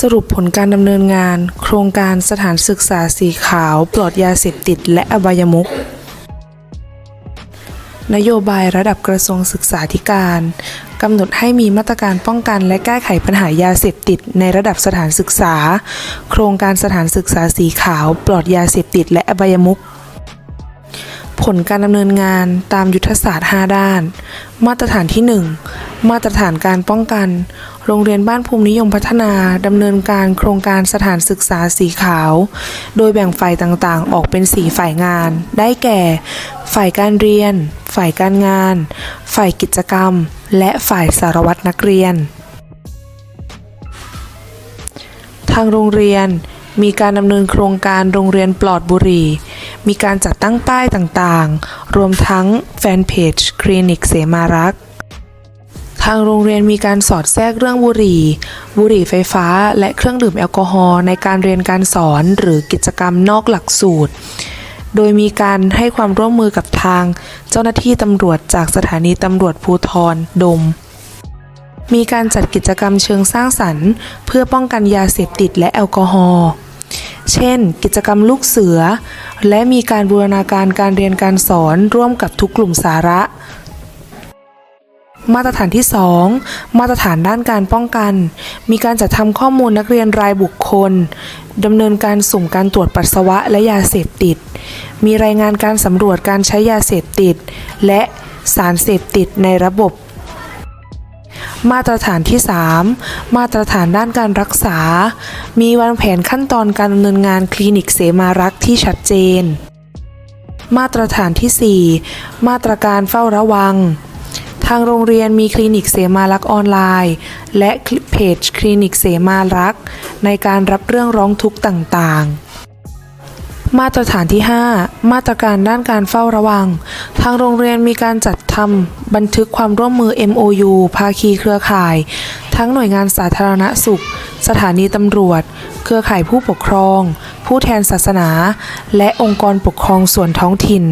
สรุปผลการดำเนินงาน โครงการสถานศึกษาสีขาวปลอดยาเสพติดและอบายมุขนโยบายระดับกระทรวงศึกษาธิการกำหนดให้มีมาตรการป้องกันและแก้ไขปัญหายาเสพติดในระดับสถานศึกษา โครงการสถานศึกษาสีขาว ปลอดยาเสพติดและอบายมุขผลการดำเนินงานตามยุทธศาสตร์ 5 ด้าน มาตรฐานที่ 1 มาตรฐานการป้องกัน โรงเรียนบ้านภูมินิยมพัฒนาดำเนินการโครงการสถานศึกษาสีขาว โดยแบ่งฝ่ายต่างๆ ออกเป็น4ฝ่ายงาน ได้แก่ ฝ่ายการเรียน ฝ่ายการงาน ฝ่ายกิจกรรม และฝ่ายสารวัตรนักเรียน ทางโรงเรียนมีการดำเนินโครงการโรงเรียนปลอดบุหรี่ มีการจัดตั้งป้ายต่างๆ รวมทั้งแฟนเพจคลินิกเสมารัก ทางโรงเรียนมีการสอดแทรกเรื่องบุหรี่ บุหรี่ไฟฟ้า และเครื่องดื่มแอลกอฮอล์ในการเรียนการสอนหรือกิจกรรมนอกหลักสูตร โดยมีการให้ความร่วมมือกับทาง เจ้าหน้าที่ตำรวจจากสถานีตำรวจภูธรดม มีการจัดกิจกรรมเชิงสร้างสรรค์ เพื่อป้องกันยาเสพติดและแอลกอฮอล์เช่น กิจกรรมลูกเสือ และมีการบูรณาการการเรียนการสอนร่วมกับทุกกลุ่มสาระ มาตรฐานที่ 2 มาตรฐานด้านการป้องกัน มีการจัดทำข้อมูลนักเรียนรายบุคคลดำเนินการสุ่มการตรวจปัสสาวะและยาเสพติด มีรายงานการสำรวจการใช้ยาเสพติด และสารเสพติดในระบบ มาตรฐานที่ 3 มาตรฐานด้านการรักษา มีวางแผนขั้นตอนการดำเนินงานคลินิกเสมารักษ์ที่ชัดเจน มาตรฐานที่ 4 มาตรการเฝ้าระวังางโรงเรียนมีคลินิกเสมารักออนไลน์ และเพจคลินิกเสมารัก ในการรับเรื่องร้องทุกข์ต่างๆมาตรฐานที่ 5 มาตรการด้านการเฝ้าระวัง ทางโรงเรียนมีการจัดทำบันทึกความร่วมมือ MOU ภาคีเครือข่าย ทั้งหน่วยงานสาธารณสุข สถานีตำรวจ เครือข่ายผู้ปกครอง ผู้แทนศาสนา และองค์กรปกครองส่วนท้องถิ่น